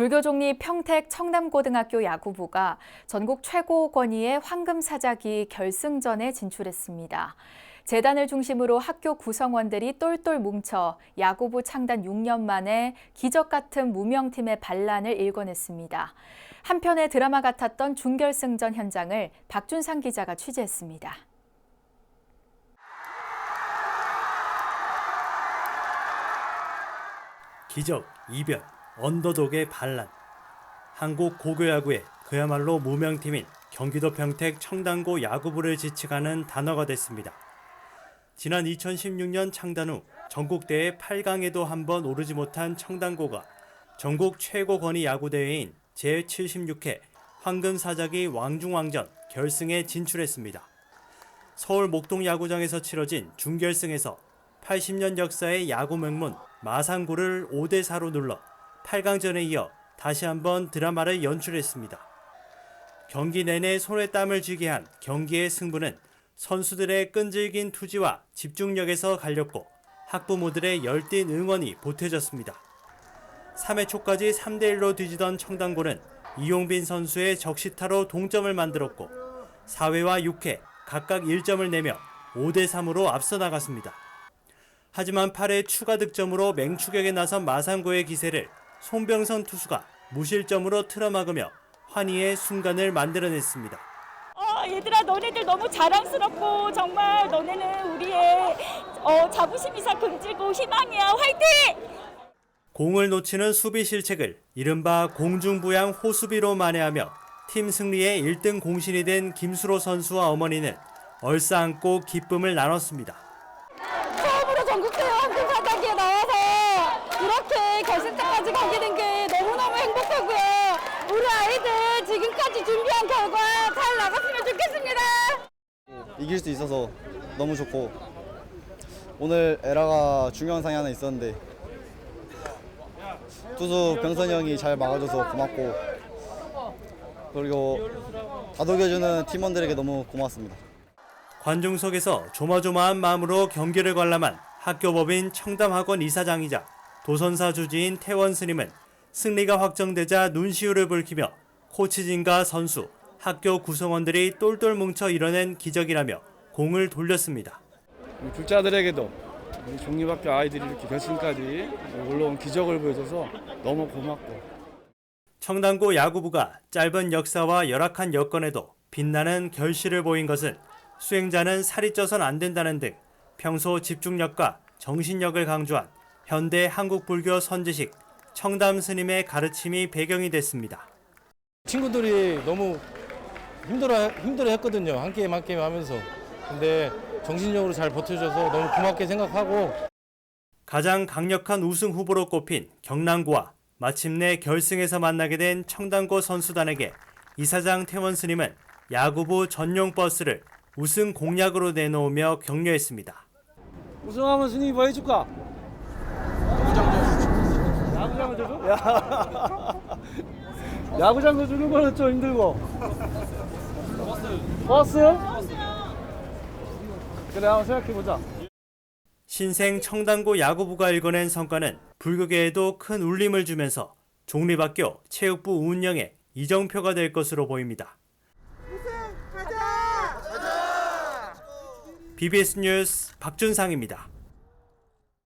불교종리 평택 청담고등학교 야구부가 전국 최고 권위의 황금사자기 결승전에 진출했습니다. 재단을 중심으로 학교 구성원들이 똘똘 뭉쳐 야구부 창단 6년 만에 기적 같은 무명팀의 반란을 일궈냈습니다. 한편의 드라마 같았던 준결승전 현장을 박준상 기자가 취재했습니다. 기적, 이변, 언더독의 반란. 한국 고교야구의 그야말로 무명팀인 경기도 평택 청담고 야구부를 지칭하는 단어가 됐습니다. 지난 2016년 창단 후 전국대회 8강에도 한 번 오르지 못한 청담고가 전국 최고 권위 야구대회인 제76회 황금사자기 왕중왕전 결승에 진출했습니다. 서울 목동 야구장에서 치러진 준결승에서 80년 역사의 야구 명문 마산구를 5대 4로 눌러 8강전에 이어 다시 한번 드라마를 연출했습니다. 경기 내내 손에 땀을 쥐게 한 경기의 승부는 선수들의 끈질긴 투지와 집중력에서 갈렸고 학부모들의 열띤 응원이 보태졌습니다. 3회 초까지 3대 1로 뒤지던 청담고는 이용빈 선수의 적시타로 동점을 만들었고 4회와 6회 각각 1점을 내며 5대 3으로 앞서 나갔습니다. 하지만 8회 추가 득점으로 맹추격에 나선 마산고의 기세를 손병선 투수가 무실점으로 틀어막으며 환희의 순간을 만들어냈습니다. 어, 얘들아 너네들 너무 자랑스럽고 정말 너네는 우리의 어, 자부심이사 금지고 희망이야 화이팅! 공을 놓치는 수비 실책을 이른바 공중부양 호수비로 만회하며 팀 승리의 1등 공신이 된 김수로 선수와 어머니는 얼싸안고 기쁨을 나눴습니다. 처음으로 전국대회 황금사자기에 나와서 이렇게 결승전까지 가게 된 게 너무너무 행복하고요. 우리 아이들 지금까지 준비한 결과 잘 나갔으면 좋겠습니다. 이길 수 있어서 너무 좋고 오늘 에라가 중요한 상이 하나 있었는데 투수 병선이 형이 잘 막아줘서 고맙고 그리고 다독여주는 팀원들에게 너무 고맙습니다. 관중석에서 조마조마한 마음으로 경기를 관람한 학교법인 청담학원 이사장이자 도선사 주지인 태원 스님은 승리가 확정되자 눈시울을 붉히며 코치진과 선수, 학교 구성원들이 똘똘 뭉쳐 이뤄낸 기적이라며 공을 돌렸습니다. 불자들에게도 우리 종립학교 아이들이 이렇게 결승까지 올라온 기적을 보여줘서 너무 고맙고 청담고 야구부가 짧은 역사와 열악한 여건에도 빛나는 결실을 보인 것은 수행자는 살이 쪄선 안 된다는 등 평소 집중력과 정신력을 강조한 현대 한국 불교 선지식 청담 스님의 가르침이 배경이 됐습니다. 친구들이 너무 힘들어 힘들어 했거든요. 한 게임 한 게임 하면서. 근데 정신력으로 잘 버텨줘서 너무 고맙게 생각하고 가장 강력한 우승 후보로 꼽힌 경남고와 마침내 결승에서 만나게 된 청담고 선수단에게 이사장 태원 스님은 야구부 전용 버스를 우승 공약으로 내놓으며 격려했습니다. 우승하면 스님이 뭐 해줄까? 야구장도 줘줘? 야. 야구장도 주는 거는 좀 힘들고 버스? 그래 한번 생각해보자 신생 청담고 야구부가 일궈낸 성과는 불교계에도 큰 울림을 주면서 종립학교 체육부 운영에 이정표가 될 것으로 보입니다. BBS 뉴스 박준상입니다.